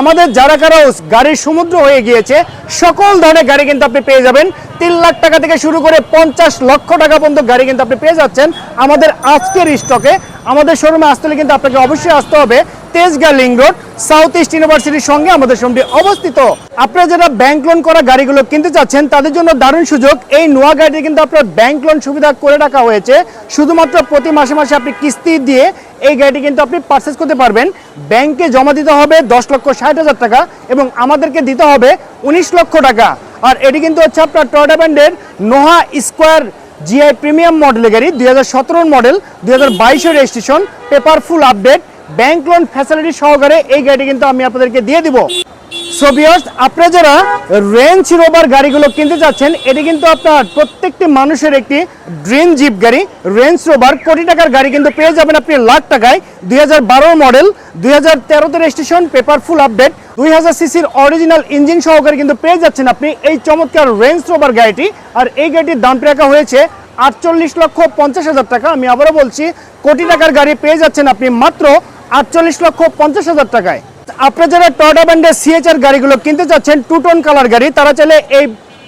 আমাদের যারা কারা গাড়ির সমুদ্র হয়ে গিয়েছে সকল ধরনের গাড়ি কিন্তু আপনি পেয়ে যাবেন। তিন লাখ টাকা থেকে শুরু করে পঞ্চাশ লক্ষ টাকা পর্যন্ত গাড়ি কিন্তু আপনি পেয়ে যাচ্ছেন আমাদের আজকের স্টকে আমাদের শোরুমে আসতে হলে কিন্তু আপনাকে অবশ্যই আসতে হবে Tejgaon link road south east ইউনিভার্সিটির সঙ্গে আমাদের শোরুমটি অবস্থিত। আপনারা যারা ব্যাংক লোন করা গাড়িগুলো কিনতে চাচ্ছেন, তাদের জন্য দারুণ সুযোগ। এই নোয়া গাড়িটি কিন্তু আপনার ব্যাংক লোন সুবিধা করে রাখা হয়েছে। শুধুমাত্র প্রতি মাসে মাসে আপনি কিস্তি দিয়ে এই গাড়িটি কিন্তু আপনি পারচেস করতে পারবেন। ব্যাংকে জমা দিতে হবে দশ লক্ষ ষাট হাজার টাকা এবং আমাদেরকে দিতে হবে উনিশ লক্ষ টাকা। আর এটি কিন্তু হচ্ছে আপনার টয়টা ব্যান্ডের নোহা স্কোয়ার জিআই প্রিমিয়াম মডেলের গাড়ি, দুই হাজার সতেরো মডেল দুই হাজার registration paper full update bank loan facility সহকারে এই গাড়িটি কিন্তু আমি আপনাদেরকে দিয়ে দিব। সো ভিউয়ার্স আপনারা যারা রেঞ্জ রোভার গাড়িগুলো কিনতে চাচ্ছেন এটি কিন্তু আপনার প্রত্যেকটি মানুষের একটি ড্রিম জিপ গাড়ি। রেঞ্জ রোভার কোটি টাকার গাড়ি কিন্তু পেয়ে যাবেন আপনি লাখ টাকায়। দুই হাজার বারো মডেল দুই হাজার তেরোতে রেজিস্ট্রেশন পেপার ফুল আপডেট দুই হাজার সিসির অরিজিনাল ইঞ্জিন সহকারে কিন্তু পেয়ে যাচ্ছেন আপনি এই চমৎকার রেঞ্জ রোভার গাড়িটি। আর এই গাড়িটির দাম রাখা হয়েছে আটচল্লিশ লক্ষ পঞ্চাশ হাজার টাকা। আমি আবারও বলছি, কোটি টাকার গাড়ি পেয়ে যাচ্ছেন আপনি মাত্র আটচল্লিশ লক্ষ পঞ্চাশ হাজার টাকায়। আপনারা যারা টয়টা ব্র্যান্ডের সিএচআর গাড়িগুলো কিনতে চাচ্ছেন টু টোন কালার গাড়ি, তারা চাইলে এই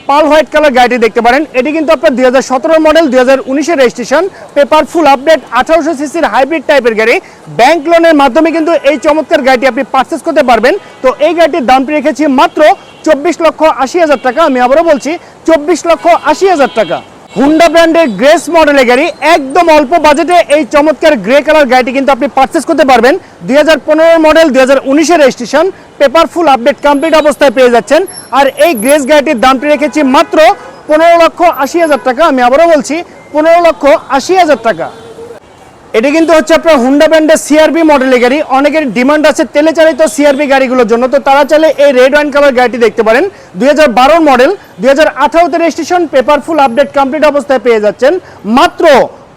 পাল হোয়াইট কালার গাড়িটি দেখতে পারেন। এটি কিন্তু আপনার দুই হাজার সতেরো মডেল দুই হাজার রেজিস্ট্রেশন পেপার ফুল আপডেট আঠারোশো সিসির হাইব্রিড টাইপের গাড়ি। ব্যাংক লোনের মাধ্যমে কিন্তু এই চমৎকার গাড়িটি আপনি পারচেস করতে পারবেন। তো এই গাড়িটির দামটি রেখেছি মাত্র চব্বিশ লক্ষ আশি হাজার টাকা? আমি আবারও বলছি, চব্বিশ লক্ষ আশি হাজার টাকা। হুন্ডা ব্র্যান্ডের গ্রেস মডেলের গাড়ি, একদম অল্প বাজেটে এই চমৎকার গ্রে কালার গাড়িটি কিন্তু আপনি পারচেস করতে পারবেন। দুই হাজার পনেরো মডেল দুই হাজার registration paper full update complete অবস্থায় পেয়ে যাচ্ছেন। আর এই গ্রেস গাড়িটির দামটি রেখেছি মাত্র পনেরো লক্ষ আশি হাজার টাকা। আমি আবারও বলছি, পনেরো লক্ষ আশি হাজার টাকা। এটি কিন্তু হচ্ছে আপনার হুন্ডা ব্র্যান্ডের সিআরবি মডেলের গাড়ি। অনেকের ডিমান্ড আছে তেলে চালিত সিআরবি গাড়িগুলোর জন্য। তো তারা চাইলে এই রেড ওয়াইন কালার গাড়িটি দেখতে পারেন। দুই হাজার বারো মডেল দুই হাজার আঠারোতে registration paper full update complete অবস্থায় পেয়ে যাচ্ছেন। মাত্র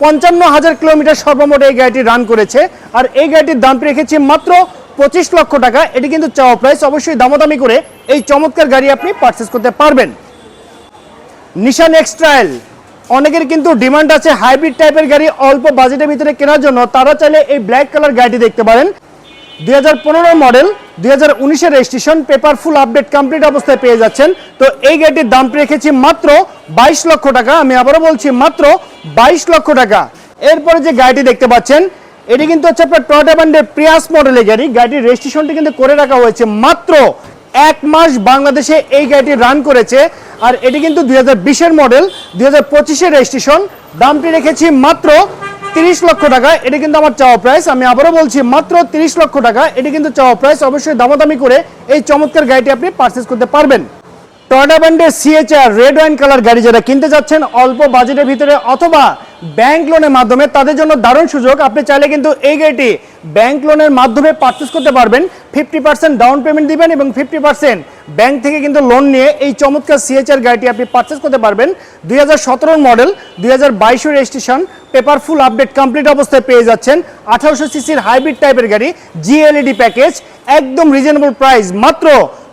পঞ্চান্ন হাজার কিলোমিটার সর্বমোট এই গাড়িটি রান করেছে। আর এই গাড়িটির দাম রেখেছি মাত্র পঁচিশ লক্ষ টাকা। এটি কিন্তু চাওয়া প্রাইস অবশ্যই দামাদামি করে এই চমৎকার গাড়ি আপনি পারচেস করতে পারবেন। নিশান এক্সট্রাইল অনেকের কিন্তু ডিমান্ড আছে হাইব্রিড টাইপের গাড়ি অল্প বাজেটের ভিতরে কেনার জন্য। তারা চাইলে এই ব্ল্যাক কালার গাড়িটি দেখতে পারেন। দু হাজার পনেরো মডেল দুই হাজার registration paper full update complete অবস্থায় পেয়ে যাচ্ছেন। তো এই গাড়িটির দাম রেখেছি মাত্র বাইশ লক্ষ টাকা। আমি আবারও বলছি, মাত্র বাইশ লক্ষ টাকা। এরপরে যে গাড়িটি দেখতে পাচ্ছেন, এটি কিন্তু হচ্ছে আপনার টয়টা ব্র্যান্ডের প্রিয়াস মডেলের গাড়ি। গাড়িটির রেজিস্ট্রেশনটি কিন্তু করে রাখা হয়েছে মাত্র এক মাস বাংলাদেশে এই গাড়িটি রান করেছে। আর এটি কিন্তু দুই হাজার মডেল দুই হাজার রেজিস্ট্রেশন দামটি রেখেছি মাত্র তিরিশ লক্ষ টাকা। এটি কিন্তু আমার চাওয়া প্রাইস আমি আবারও বলছি, মাত্র তিরিশ লক্ষ টাকা। এটি কিন্তু চাওয়া প্রাইস অবশ্যই দামাদামি করে এই চমৎকার গাড়িটি আপনি পারচেস করতে পারবেন। টয়টা ব্র্যান্ডের সিএচআর রেড ওয়াইন কালার গাড়ি যারা কিনতে যাচ্ছেন, অল্প বাজেটের ভিতরে অথবা ব্যাংক লোনের মাধ্যমে তাদের জন্য দারুণ সুযোগ। আপনি চাইলে কিন্তু এই গাড়িটি ব্যাংক লোনের মাধ্যমে পারচেস করতে পারবেন। ফিফটি পার্সেন্ট ডাউন পেমেন্ট দিবেন এবং ফিফটি পার্সেন্ট ব্যাংক থেকে কিন্তু লোন নিয়ে এই চমৎকার সিএচআর গাড়িটি আপনি পারচেস করতে পারবেন। দু হাজার সতেরো মডেল দুই হাজার registration paper full update complete অবস্থায় পেয়ে যাচ্ছেন। আঠারোশো সিসির হাইব্রিড টাইপের গাড়ি G L E D package একদম রিজনেবল প্রাইস মাত্র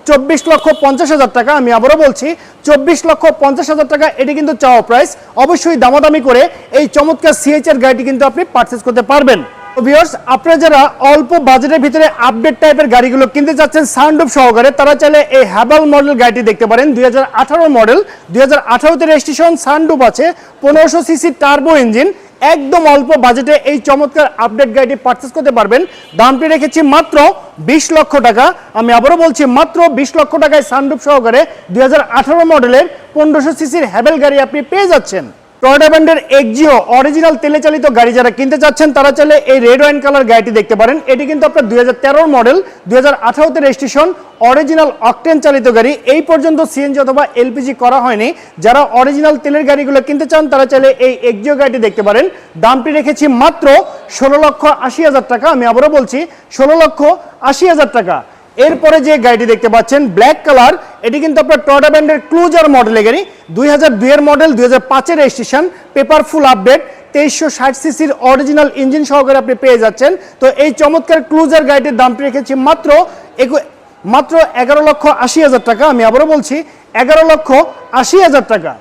চব্বিশ লক্ষ পঞ্চাশ হাজার টাকা, আমি আবারও বলছি, চব্বিশ লক্ষ পঞ্চাশ হাজার টাকা, এটি কিন্তু চাওয়া প্রাইস অবশ্যই দামাদামি করে এই চমৎকার সিএচআর গাড়িটি কিন্তু আপনি পারচেস করতে পারবেন। ভিউয়ার্স আপনারা যারা অল্প বাজেটের ভিতরে আপডেট টাইপের গাড়িগুলো কিনতে যাচ্ছেন সাউন্ডুপ সহকারে, তারা চাইলে এই হ্যাবাল মডেল গাড়িটি দেখতে পারেন, দুই হাজার আঠারো মডেল দুই হাজার আঠারোতে রেজিস্ট্রেশন সানডুপ আছে, পনেরোশো সিসি টার্বো ইঞ্জিন একদম অল্প বাজেটে এই চমৎকার আপডেট গাড়িটি পারচেস করতে পারবেন। দামটি রেখেছি মাত্র বিশ লক্ষ টাকা। আমি আবারও বলছি, মাত্র বিশ লক্ষ টাকায় সানরুফ সহকারে দুই হাজার আঠারো মডেলের পনেরোশো সিসির হ্যাভেল গাড়ি আপনি পেয়ে যাচ্ছেন। টয়টা ব্র্যান্ডের এক্সিও অরিজিনাল তেলে চালিত গাড়ি যারা কিনতে চাচ্ছেন, তারা চাইলে এই রেড ওয়াইন কালার গাড়িটি দেখতে পারেন। এটি কিন্তু আপনার দু হাজার তেরো মডেল দুই হাজার আঠারোতে রেজিস্ট্রেশন অরিজিনাল অকটেন চালিত গাড়ি। এই পর্যন্ত সিএনজি অথবা এলপিজি করা হয়নি। যারা অরিজিনাল তেলের গাড়িগুলো কিনতে চান, তারা চাইলে এই এক্সিও গাড়িটি দেখতে পারেন। দামটি রেখেছি মাত্র ষোলো লক্ষ আশি হাজার টাকা। আমি আবারও বলছি, ষোলো লক্ষ আশি হাজার টাকা। এরপরে যে গাড়িটি দেখতে পাচ্ছেন ব্ল্যাক কালার এটি কিন্তু আপনার টয়টা ব্র্যান্ডের ক্লুজার মডেলের গাড়ি। দুই হাজার দুইয়ের মডেল দুই হাজার পাঁচের রেজিস্ট্রেশন পেপার ফুল আপডেট তেইশশো ষাট সিসির অরিজিনাল ইঞ্জিন সহকারে আপনি পেয়ে যাচ্ছেন। তো এই চমৎকার ক্লুজার গাড়িটির দামটি রেখেছি মাত্র একু- মাত্র এগারো লক্ষ আশি হাজার টাকা। আমি আবারও বলছি, এগারো লক্ষ আশি হাজার টাকা।